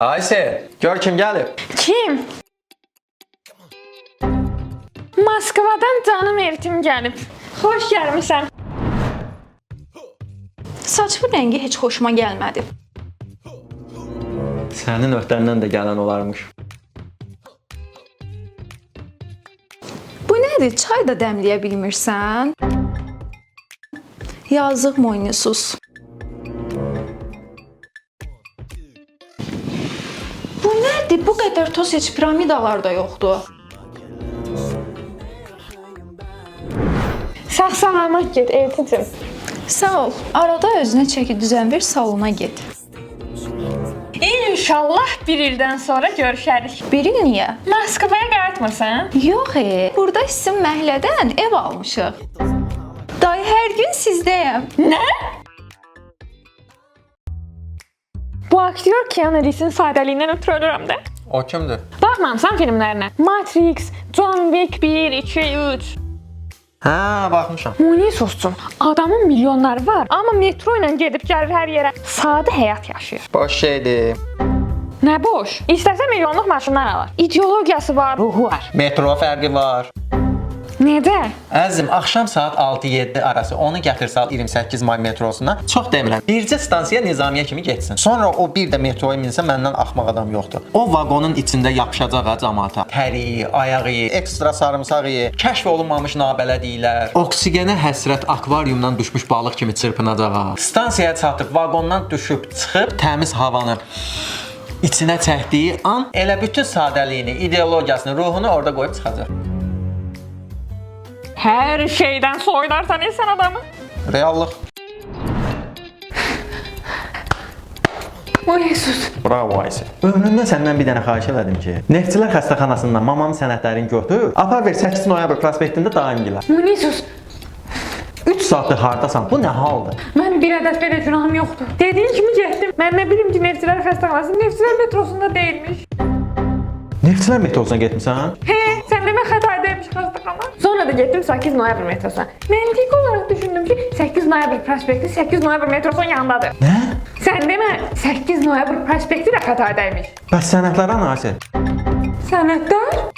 Ayşe, gör kim gəlib. Kim? Moskvadan canım eltim gəlib. Xoş gəlmisən. Saçımın rəngi heç xoşuma gəlmədi. Sənin öhdəndən də gələn olarmış. Bu nədir? Çay da dəmləyə bilmirsən? Yazıq moynusuz. Nədir? Bu qədər toz heç piramidalarda yoxdur. Sağ salamat get elticim. Sağ ol. Arada özünə çəki düzən ver, salona get. İnşallah bir ildən sonra görüşərik. Bir il niyə? Moskvaya qayıtmırsan? Yox, e. Burada isim məhəllədən ev almışıq. Dayı hər gün sizdəyəm. Nə? Bu aktyor Keanu Reeves'in sadəliyindən ötürü ölürəm də. O kimdir? Baxmamısan filmlərinə? Matrix, John Wick 1, 2, 3. Hə, baxmışam. Muni suscum. Adamın milyonları var, amma metro ilə gedib gəlir hər yerə. Sadə həyat yaşayır. Boş şeydir. Nə boş? İstəsə milyonluq maşınlar alır. İdeologiyası var, ruhu var. Metro fərqi var. Nədə? Əzizim, axşam saat 6-7 arası onu gətir sal 28 may metrosuna. Çox demirəm. Bircə stansiya Nizamiye kimi getsin. Sonra o bir də metroya minsə məndən axmaq adam yoxdur. O vaqonun içində yapışacaq ha cəmaata. Təri, ayağı, ekstra sarımsağı, kəşf olunmamış nabələdiklər. Oksigenə həsrət akvariumdan düşmüş balıq kimi çırpınacaq ha. Stansiyaya çatıb vaqondan düşüb çıxıb təmiz havanı içinə çəkdiyi an elə bütün sadəliyini, ideologiyasını, ruhunu orada qoyub çıxacaq. Hər şeydən soyudarsan insan adamı. Reallıq. O Jesus. Bravo Ayşə. Ömrümdə səndən bir dənə xahiş elədim ki, Neftçilər xəstəxanasından mamamın sənədlərini götür, apar ver 8 noyabr prospektində daim gələr. Muni sus. 3 saatdır hardasan? Bu nə haldır? Mən bir ədəd belə günahım yoxdur. Dediyin kimi getdim. Mən nə bilim ki, Neftçilər xəstəxanası Neftçilər metrosunda deyilmiş. Neftçilər metrosuna getmisən? He, xəstəxana. Sonra da getdim 8 noyabr metrosuna. Məntiqi olaraq düşündüm ki, 8 noyabr prospekti 8 noyabr metrosunun yanındadır. Nə? Sən demə 8 noyabr prospekti də xətadaymış. Bəs sənədlərə nə Ayşə? Sənədlər?